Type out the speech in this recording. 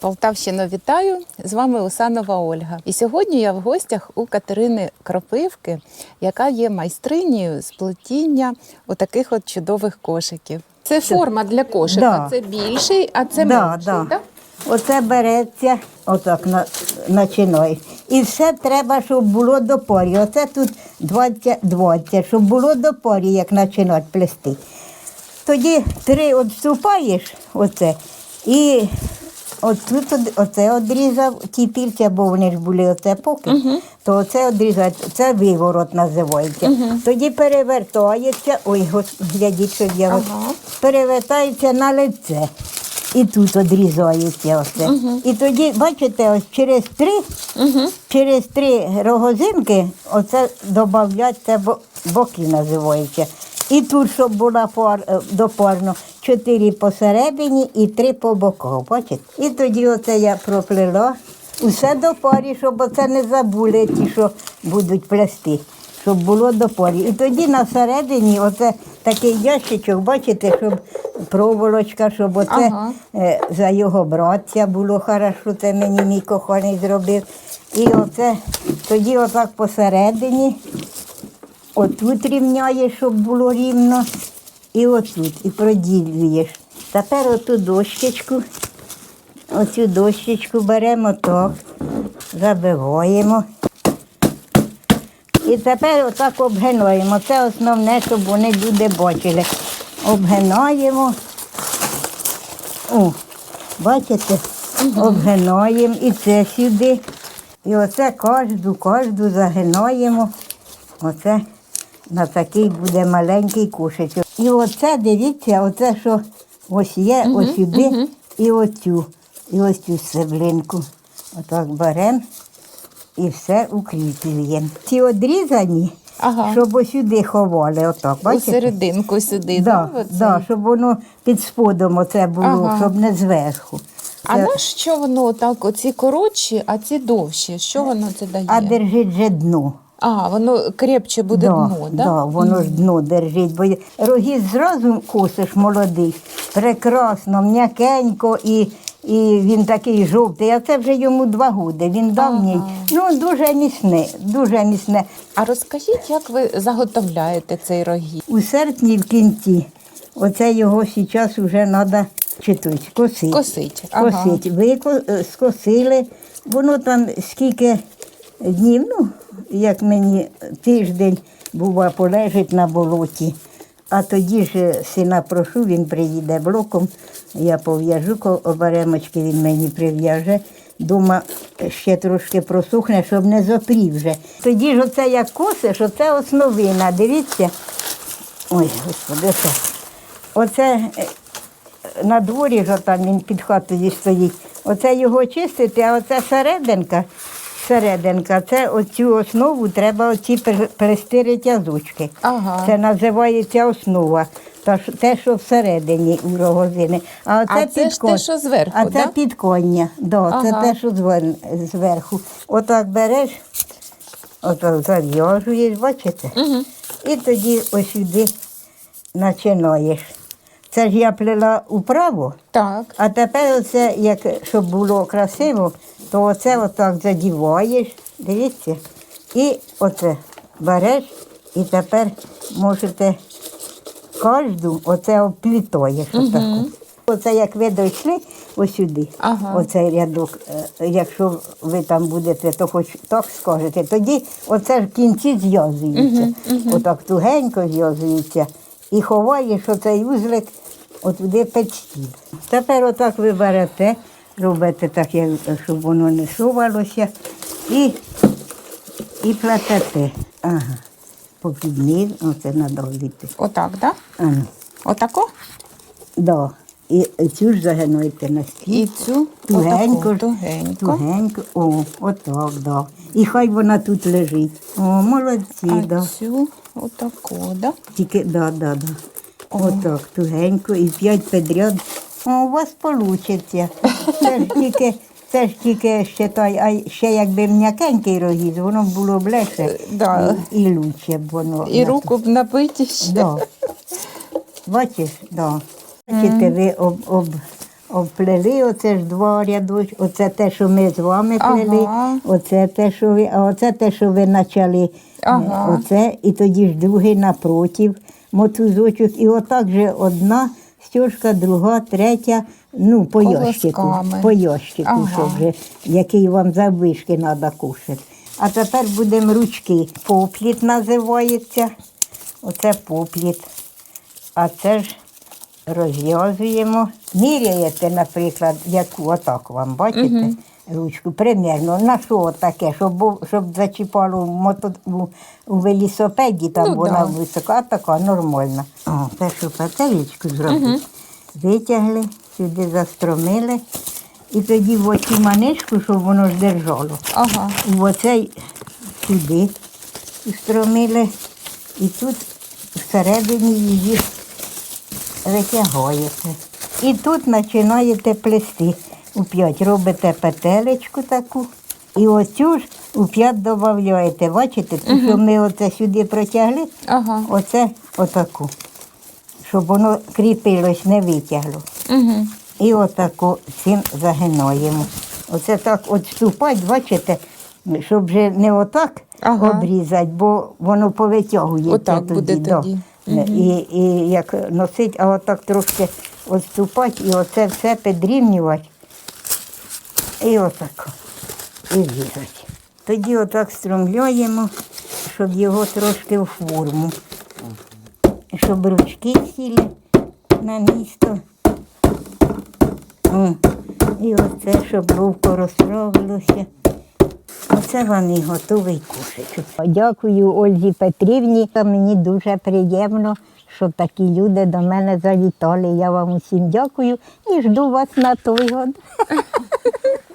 Полтавщину вітаю! З вами Усанова Ольга. І сьогодні я в гостях у Катерини Кропивки, яка є майстринею з плетіння отаких от чудових кошиків. Це форма для кошика. Да. Це більший, а це Да, менший. да. Да? Оце береться, отак на, починаєш. І все треба, щоб було до порі. Оце тут 20, 20, щоб було до порі, як починати плести. Тоді три відступаєш, оце, і от тут од- оце одрізав ті пільці, бо вони ж були оце поки, то оце одрізати, це виворот називається. Тоді перевертається, ой, гос- глядіть, що я Ага. перевертається на лице. І тут одрізається оце. І тоді, бачите, ось через три, через три рогозинки оце додається бо- боки називається. І тут, щоб була пар, е, допарно, чотири посередині і три по боках. Бачите? І тоді оце я проплела. Усе до парі, щоб оце не забули ті, що будуть плести, щоб було до парі. І тоді на середині оце такий ящичок, бачите, щоб проволочка, щоб оце Ага. е, за його братця було хорошо, це мені мій коханий зробив. І оце тоді отак посередині, отут рівняєш, щоб було рівно, і отут, і проділюєш. Тепер оту дощечку, оцю дощечку беремо так, забиваємо. І тепер отак обгинаємо. Це основне, щоб вони люди бачили. Обгинаємо. О, бачите, обгинаємо і це сюди. І оце кожну, кожну загинаємо. Оце на такий буде маленький кушечок. І оце, дивіться, оце, що ось є, ось сюди, і оцю, і ось цю стеблинку. Отак беремо і все укріплюємо. Ці одрізані, Ага. щоб ось сюди ховали, отак, У серединку сюди. Да, оцей? да, щоб воно під сподом оце було, Ага. щоб не зверху. А Це- на що воно так, оці коротші, а ці довші? Що воно це дає? а держить же дно. А, воно крепче буде да, дно, да? да, воно ж дно держить, бо роги зразу косиш молодий, прекрасно, м'якенько і, і він такий жовтий, а це вже йому два роки. Він давній. Ну, дуже міцне, дуже міцне. А розкажіть, як ви заготовляєте цей рогів? У серпні в кінці, оце його зараз вже треба читуть, косити. Косить. Ага. Косить. Вико, е, скосили. Воно там скільки днів, ну, як мені тиждень бува, полежить на болоті. А тоді ж сина прошу, він приїде блоком, я пов'яжу оберемочки, він мені прив'яже. Дома ще трошки просухне, щоб не запрів вже. Тоді ж оце як косиш, оце основина. Дивіться. Ой, господи, це. Оце е, на дворі ж там він під хатою стоїть. Оце його чистити, а оце серединка, серединка, це оцю основу треба оці пер- плести тязучки. Ага. Це називається основа. Та ж- те, що всередині у рогозини. А, А це ж те, що зверху, А це да? підконня. Да, Це те, що звер- зверху. Отак береш, отак зав'яжуєш, бачите? Угу. І тоді ось сюди починаєш. Це ж я плела управо, Так. а тепер оце, як, щоб було красиво, то оце отак задіваєш, дивіться, і оце береш, і тепер можете кожну оце оплітаєш отаку. Оце як ви дійшли ось сюди, Ага. оцей рядок, е, якщо ви там будете, то хоч так скажете, тоді оце ж в кінці зв'язується. Отак тугенько зв'язується. І ховаєш оцей узлик отуди печі. Тепер отак ви берете, робите так, щоб воно не сувалося, і, і плетете. Ага. Попіднів, оце треба вліти. Отак, да? Ано. Отако? Да. І цю ж загинуєте на стіл. І цю Тугенько, отаку, тугенько. тугенько. О, отак, да. І хай вона тут лежить. О, молодці, А да. цю отаку, да? Тільки, да, да, да. Отак, тугенько, і п'ять підряд. О, у вас вийде. Це ж тільки, це ж тільки ще той, а ще якби м'якенький рогіз, воно було б легше Да. і, і лучше б воно. І руку б набиті ще. Да. Бачиш, да. Бачите, ви об, об, обплели, оце ж два рядочки, оце те, що ми з вами плели, Ага. оце те, що ви, а оце те, що ви почали. е, Ага. Оце, і тоді ж другий напротив мотузочок. І отак же одна стежка, друга, третя, ну, по ящику. Колосками. По ящику, Ага. вже, який вам за вишки треба кушати. А тепер будемо ручки. Попліт називається. Оце попліт. А це ж розв'язуємо. Міряєте, наприклад, яку отак вам, бачите? Ручку, примірно, на що таке, щоб, був- щоб зачіпало в мото, у, у велосипеді, там Ну, вона да. висока, а така нормальна. О, першу петелечку зробити. Витягли, сюди застромили. І тоді в оцю манишку, щоб воно ж держало. Ага. В оцей сюди устромили, і тут всередині її витягаєте. І тут починаєте плести. У п'ять робите петелечку таку, і оцю ж у п'ять додаєте. Бачите, ту, що ми оце сюди протягли, Ага. оце отаку, щоб воно кріпилось, не витягло. Угу. І отако цим загинаємо. Оце так от ступать, бачите, щоб вже не отак Ага. обрізати, бо воно повитягується Отак тоді. буде да. тоді. І, і як носить, а отак трошки відступати і оце все підрівнювати. І отако. І різати. Тоді отак струмляємо, щоб його трошки в форму. Щоб ручки сіли на місто. І оце, щоб ловко розправилося. Оце і готовий кушечок. Дякую Ользі Петрівні. Мені дуже приємно, що такі люди до мене завітали. Я вам усім дякую і жду вас на той год.